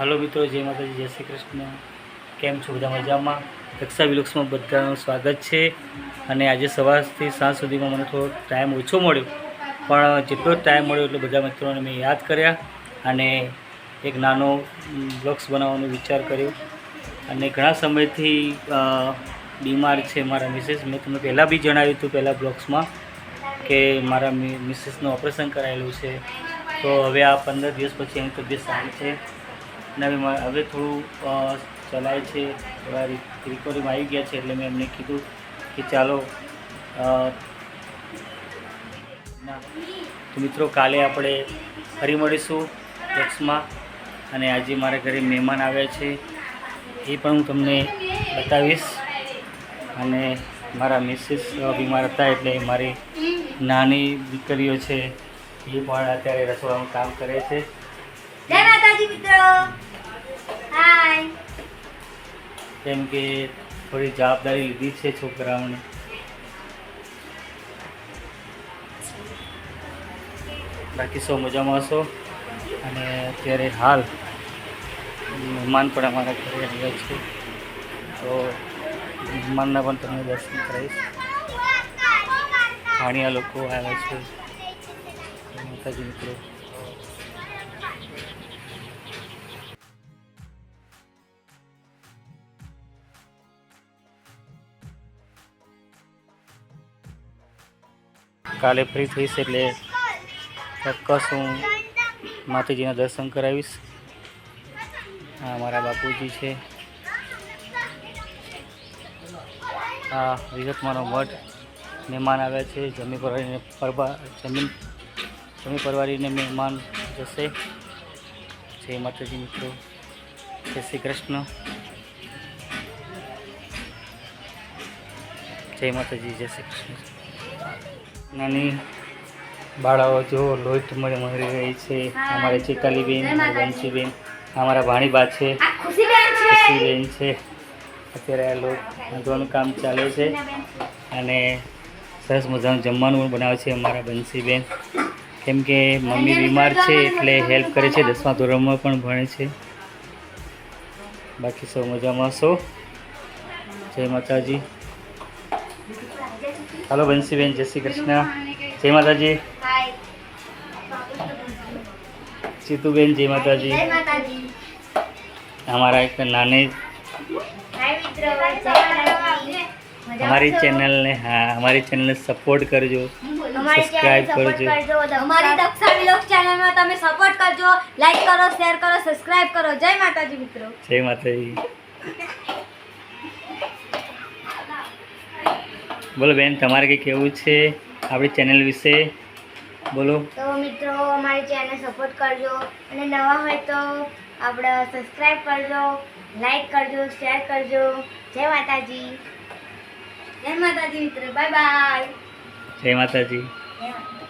Hello મિત્રો, જય માતાજી, જય શ્રી કૃષ્ણ. કેમ છો બધા મજામાં? રક્ષા વિલોક્સમાં બધાનું સ્વાગત છે. અને આજે સવારથી સાંજ સુધીમાં મને થોડો ટાઈમ ઓછો મળ્યો. પણ જેટલો ટાઈમ મળ્યો એટલો બધા મિત્રોને મેં યાદ કર્યા અને એક નાનો બ્લોગ્સ બનાવવાનો વિચાર કર્યો. અને ઘણા સમયથી બીમાર છે મારા મિસેસ મેં તમને પહેલાં બી જણાવ્યું હતું પહેલાં બ્લોક્સમાં કે મારા મિસેસનું ઓપરેશન કરાયેલું છે. તો હવે આ પંદર દિવસ પછી એની તબિયત સારી છે. અને હવે થોડું ચલાય છે, થોડા રિકવરીમાં આવી ગયા છે, એટલે મેં એમને કીધું કે ચાલો તો મિત્રો, કાલે આપણે ફરી મળીશું બ્લોગ્સમાં અને આજે મારા ઘરે મહેમાન આવ્યા છે. એ પણ હું તમને બતાવીશ. અને મારા મિસિસ બીમાર હતા, એટલે મારી નાની દીકરીઓ છે, એ પણ અત્યારે રસોડાનું કામ કરે છે. જય માતાજી મિત્રો. હાય કેમ કે થોડી જવાબદારી લીધી છે છોકરાઓને. બાકી સૌ મજામાં હશો? અને અત્યારે હાલ મહેમાન પણ અમારા ઘરે આવ્યા છે. તો મહેમાનના પણ તમને દર્શન કરાવીશ. ભાણિયા લોકો આવ્યા છે. માતાજી મિત્રો. કાલે ફ્રી થઈશ એટલે ચોક્કસ હું માતાજીના દર્શન કરાવીશ. આ મારા બાપુજી છે. આ વિગતમાંનો મઠ, મહેમાન આવ્યા છે. જમી પરવારીને પરવા, જમીન, જમી પરવારીને મહેમાન જશે. જય માતાજી મિત્રો. જય શ્રી કૃષ્ણ. જય માતાજી, જય શ્રી કૃષ્ણ. નાની બાળાઓ જો લોહી મળે મળી રહી છે. અમારે ચિકાલીબેન બંસીબેન અમારા ભાણીબા છે. ખુશીબેન છે. અત્યારે આ લોટ બાંધવાનું કામ ચાલે છે. અને સરસ મજાનું જમવાનું પણ બનાવે છે અમારા બંસીબેન. કેમ કે મમ્મી બીમાર છે એટલે હેલ્પ કરે છે. દસમા ધોરણમાં પણ ભણે છે. બાકી સૌ મજામાં છો જય માતાજી. હાલો બંસીબેન જય શ્રી કૃષ્ણ. જય માતાજી. સીતુબેન જય માતાજી. અમારા એક નાની અમારી ચેનલને હા અમારી ચેનલને સપોર્ટ કરજો. સબસ્ક્રાઇબ. કરજો. અમારી દક્ષા વિલોક ચેનલમાં તમે સપોર્ટ કરજો. લાઈક કરો શેર કરો સબસ્ક્રાઇબ કરો. જય માતાજી મિત્રો. જય માતાજી. બોલો બેન તમારે કંઈ કહેવું છે આપણી ચેનલ વિશે? બોલો. તો મિત્રો અમારી ચેનલ સપોર્ટ કરજો અને નવા હોય તો આપણે સબસ્ક્રાઈબ કરજો લાઈક કરજો શેર કરજો. જય માતાજી. જય માતાજી મિત્રો બાય બાય. જય માતાજી. જય માતાજી.